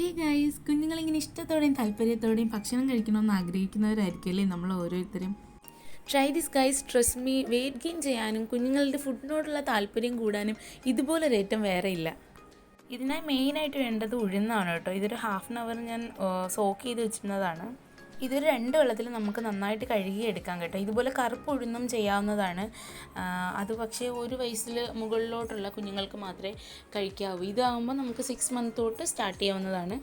Hey guys കുഞ്ഞുങ്ങളിങ്ങനെ ഇഷ്ടത്തോടെയും താല്പര്യത്തോടെയും ഭക്ഷണം കഴിക്കണമെന്ന് ആഗ്രഹിക്കുന്നവരായിരിക്കുമല്ലേ നമ്മൾ ഓരോരുത്തരും? Try this guys trust me weight gain ചെയ്യാനും കുഞ്ഞുങ്ങളുടെ ഫുഡിനോടുള്ള താല്പര്യം കൂടാനും ഇതുപോലൊരു ഐറ്റം വേറെ ഇല്ല. ഇതിനായി മെയിനായിട്ട് വേണ്ടത് ഉഴുന്നാണ് കേട്ടോ. ഇതൊരു ഹാഫ് ആൻ അവർ ഞാൻ സോക്ക് ചെയ്ത് വെച്ചിരുന്നതാണ്. ഇതൊരു രണ്ട് വെള്ളത്തിൽ നമുക്ക് നന്നായിട്ട് കഴുകി എടുക്കാൻ കേട്ടോ. ഇതുപോലെ കറുപ്പ് ഉഴുന്നും ചെയ്യാവുന്നതാണ്. അത് പക്ഷേ ഒരു വയസ്സിൽ മുകളിലോട്ടുള്ള കുഞ്ഞുങ്ങൾക്ക് മാത്രമേ കഴിക്കാവൂ. ഇതാകുമ്പോൾ നമുക്ക് സിക്സ് മന്ത് തൊട്ട് സ്റ്റാർട്ട് ചെയ്യാവുന്നതാണ്.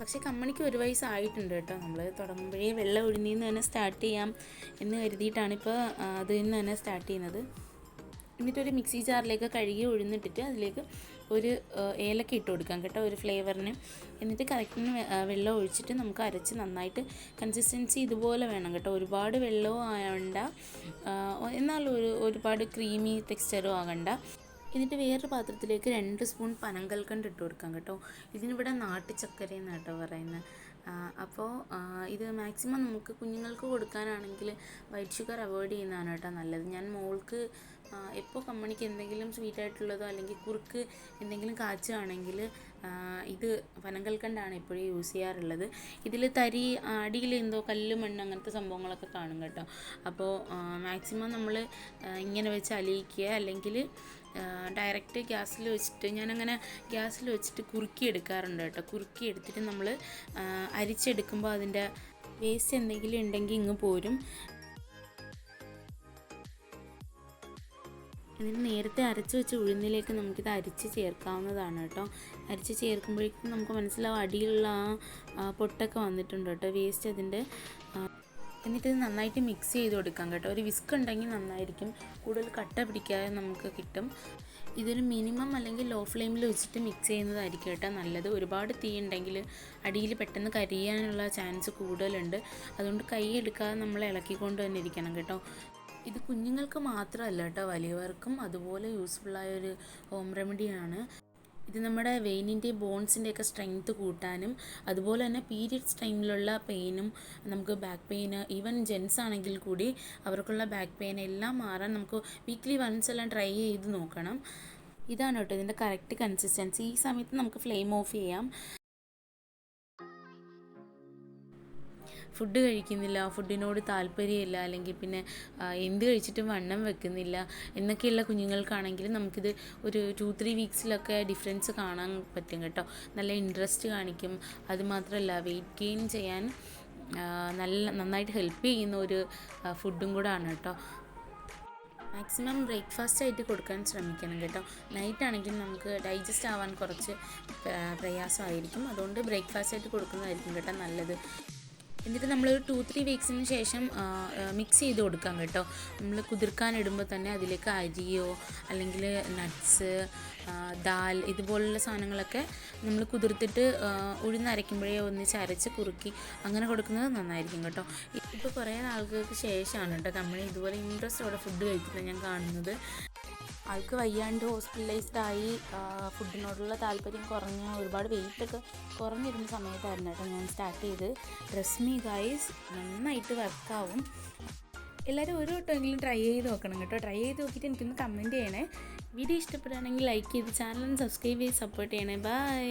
പക്ഷേ കമ്മണിക്ക് ഒരു വയസ്സായിട്ടുണ്ട് കേട്ടോ. നമ്മൾ തുടങ്ങുമ്പോഴേ വെള്ളം ഒഴിഞ്ഞിൽ നിന്ന് തന്നെ സ്റ്റാർട്ട് ചെയ്യാം എന്ന് കരുതിയിട്ടാണ് ഇപ്പോൾ അതിൽ നിന്ന് തന്നെ സ്റ്റാർട്ട് ചെയ്യുന്നത്. എന്നിട്ടൊരു മിക്സി ജാറിലേക്ക് കഴുകി ഉഴുന്നിട്ടിട്ട് അതിലേക്ക് ഒരു ഏലക്ക ഇട്ട് കൊടുക്കാം കേട്ടോ ഒരു ഫ്ലേവറിന്. എന്നിട്ട് കറക്റ്റിന് വെള്ളം ഒഴിച്ചിട്ട് നമുക്ക് അരച്ച് നന്നായിട്ട് കൺസിസ്റ്റൻസി ഇതുപോലെ വേണം കേട്ടോ. ഒരുപാട് വെള്ളവും ആവണ്ട. എന്നാൽ ഒരു ഒരുപാട് ക്രീമി ടെക്സ്ചറും ആകണ്ട എന്നിട്ട് വേറൊരു പാത്രത്തിലേക്ക് രണ്ട് സ്പൂൺ പനങ്കൽക്കണ്ട് ഇട്ട് കൊടുക്കാം കേട്ടോ. ഇതിനിവിടെ നാട്ടുചക്കര എന്നാണ് കേട്ടോ പറയുന്നത് അപ്പോൾ ഇത് മാക്സിമം നമുക്ക് കുഞ്ഞുങ്ങൾക്ക് കൊടുക്കാനാണെങ്കിൽ വൈറ്റ് ഷുഗർ അവോയ്ഡ് ചെയ്യുന്നതാണ് കേട്ടോ നല്ലത്. ഞാൻ മോൾക്ക് എപ്പോൾ കമ്മണിക്ക് എന്തെങ്കിലും സ്വീറ്റ് ആയിട്ടുള്ളതോ അല്ലെങ്കിൽ കുറുക്ക് എന്തെങ്കിലും കാച്ചുകയാണെങ്കിൽ ഇത് പനങ്കൽക്കണ്ടാണ് എപ്പോഴും യൂസ് ചെയ്യാറുള്ളത്. ഇതിൽ തരി അടിയിൽ എന്തോ കല്ല് മണ്ണ് അങ്ങനത്തെ സംഭവങ്ങളൊക്കെ കാണും കേട്ടോ. അപ്പോൾ മാക്സിമം നമ്മൾ ഇങ്ങനെ വെച്ച് അലിയിക്കുക. അല്ലെങ്കിൽ ഡയറക്റ്റ് ഗ്യാസിൽ വെച്ചിട്ട് ഞാനങ്ങനെ ഗ്യാസിൽ വെച്ചിട്ട് കുറുക്കി എടുക്കാറുണ്ട് കേട്ടോ. കുറുക്കി എടുത്തിട്ട് നമ്മൾ അരിച്ചെടുക്കുമ്പോൾ അതിന്റെ വേസ്റ്റ് എന്തെങ്കിലും ഉണ്ടെങ്കിൽ ഇങ്ങ് പോരും. എന്നിട്ട് നേരത്തെ അരച്ച് വെച്ച ഉഴുന്നിലേക്ക് നമുക്കിത് അരിച്ച് ചേർക്കാവുന്നതാണ് കേട്ടോ. അരിച്ച് ചേർക്കുമ്പോഴേക്കും നമുക്ക് മനസ്സിലാവും അടിയിലുള്ള ആ പൊട്ടൊക്കെ വന്നിട്ടുണ്ട് കേട്ടോ. വേസ്റ്റ് അതിന്റെ എന്നിട്ട് ഇത് നന്നായിട്ട് മിക്സ് ചെയ്ത് കൊടുക്കാം കേട്ടോ. ഒരു വിസ്ക് ഉണ്ടെങ്കിൽ നന്നായിരിക്കും. കൂടുതൽ കട്ട പിടിക്കാതെ നമുക്ക് കിട്ടും. ഇതൊരു മിനിമം അല്ലെങ്കിൽ ലോ ഫ്ലെയിമിൽ വെച്ചിട്ട് മിക്സ് ചെയ്യുന്നതായിരിക്കും കേട്ടോ നല്ലത്. ഒരുപാട് തീ ഉണ്ടെങ്കിൽ അടിയിൽ പെട്ടെന്ന് കരിയാനുള്ള ചാൻസ് കൂടുതലുണ്ട്. അതുകൊണ്ട് കൈ എടുക്കാതെ നമ്മൾ ഇളക്കിക്കൊണ്ട് തന്നെ ഇരിക്കണം കേട്ടോ. ഇത് കുഞ്ഞുങ്ങൾക്ക് മാത്രമല്ല കേട്ടോ വലിയവർക്കും അതുപോലെ യൂസ്ഫുള്ളായ ഒരു ഹോം റെമഡിയാണ് ഇത് നമ്മുടെ വെയിനിന്റെ ബോൺസിന്റെ ഒക്കെ സ്ട്രെങ്ത് കൂട്ടാനും അതുപോലെ തന്നെ പീരിയഡ്സ് ടൈമിലുള്ള പെയിനും നമുക്ക് ബാക്ക് പെയിൻ ഈവൻ ജെൻസ് ആണെങ്കിൽ കൂടി അവർക്കുള്ള ബാക്ക് പെയിൻ എല്ലാം മാറാൻ നമുക്ക് വീക്ക്ലി വൺസ് എല്ലാം ട്രൈ ചെയ്ത് നോക്കണം. ഇതാണ് കേട്ടോ ഇതിന്റെ കറക്റ്റ് കൺസിസ്റ്റൻസി ഈ സമയത്ത് നമുക്ക് ഫ്ലെയിം ഓഫ് ചെയ്യാം. ഫുഡ് കഴിക്കുന്നില്ല ഫുഡിനോട് താല്പര്യമില്ല അല്ലെങ്കിൽ പിന്നെ എന്ത് കഴിച്ചിട്ടും വണ്ണം വെക്കുന്നില്ല എന്നൊക്കെയുള്ള കുഞ്ഞുങ്ങൾക്കാണെങ്കിൽ നമുക്കിത് ഒരു ടു ത്രീ വീക്സിലൊക്കെ ഡിഫറൻസ് കാണാൻ പറ്റും കേട്ടോ. നല്ല ഇൻട്രസ്റ്റ് കാണിക്കും. അതുമാത്രമല്ല വെയിറ്റ് ഗെയിൻ ചെയ്യാൻ നല്ല നന്നായിട്ട് ഹെൽപ്പ് ചെയ്യുന്ന ഒരു ഫുഡും കൂടെ ആണ് കേട്ടോ. മാക്സിമം ബ്രേക്ക്ഫാസ്റ്റ് ആയിട്ട് കൊടുക്കാൻ ശ്രമിക്കണം കേട്ടോ. നൈറ്റ് ആണെങ്കിൽ നമുക്ക് ഡൈജസ്റ്റ് ആവാൻ കുറച്ച് പ്ര- പ്രയാസമായിരിക്കും. അതുകൊണ്ട് ബ്രേക്ക്ഫാസ്റ്റ് ആയിട്ട് കൊടുക്കുന്നതായിരിക്കും കേട്ടോ നല്ലത്. എന്നിട്ട് നമ്മൾ നമ്മളൊരു ടു ത്രീ വീക്സിന് ശേഷം മിക്സ് ചെയ്ത് കൊടുക്കാം കേട്ടോ. നമ്മൾ കുതിർക്കാൻ ഇടുമ്പോൾ തന്നെ അതിലേക്ക് അരിയോ അല്ലെങ്കിൽ നട്ട്സ് ദാൽ ഇതുപോലുള്ള സാധനങ്ങളൊക്കെ നമ്മൾ കുതിർത്തിട്ട് ഉഴുന്നരയ്ക്കുമ്പോഴേ ഒന്നിച്ച് അരച്ച് കുറുക്കി അങ്ങനെ കൊടുക്കുന്നത് നന്നായിരിക്കും കേട്ടോ. ഇപ്പോൾ കുറേ നാളുകൾക്ക് ശേഷമാണ് കേട്ടോ നമ്മൾ ഇതുപോലെ ഇൻട്രസ്റ്റോടെ ഫുഡ് കഴിക്കുന്നത് ഞാൻ കാണുന്നത്. ആൾക്ക് വയ്യാണ്ട് ഹോസ്പിറ്റലൈസ്ഡ് ആയി ഫുഡിനോടുള്ള താല്പര്യം കുറഞ്ഞ ഒരുപാട് വെയിറ്റ് ഒക്കെ കുറഞ്ഞിരുന്ന സമയത്തായിരുന്നു കേട്ടോ ഞാൻ സ്റ്റാർട്ട് ചെയ്ത്. ഡ്രസ് മീ ഗൈസ് നന്നായിട്ട് വർക്കാവും എല്ലാവരും ഒരു വട്ടമെങ്കിലും ട്രൈ ചെയ്ത് നോക്കണം കേട്ടോ. ട്രൈ ചെയ്ത് നോക്കിയിട്ട് എനിക്കൊന്ന് കമന്റ് ചെയ്യണേ. വീഡിയോ ഇഷ്ടപ്പെടുകയാണെങ്കിൽ ലൈക്ക് ചെയ്ത് ചാനൽ സബ്സ്ക്രൈബ് ചെയ്ത് സപ്പോർട്ട് ചെയ്യണേ. ബൈ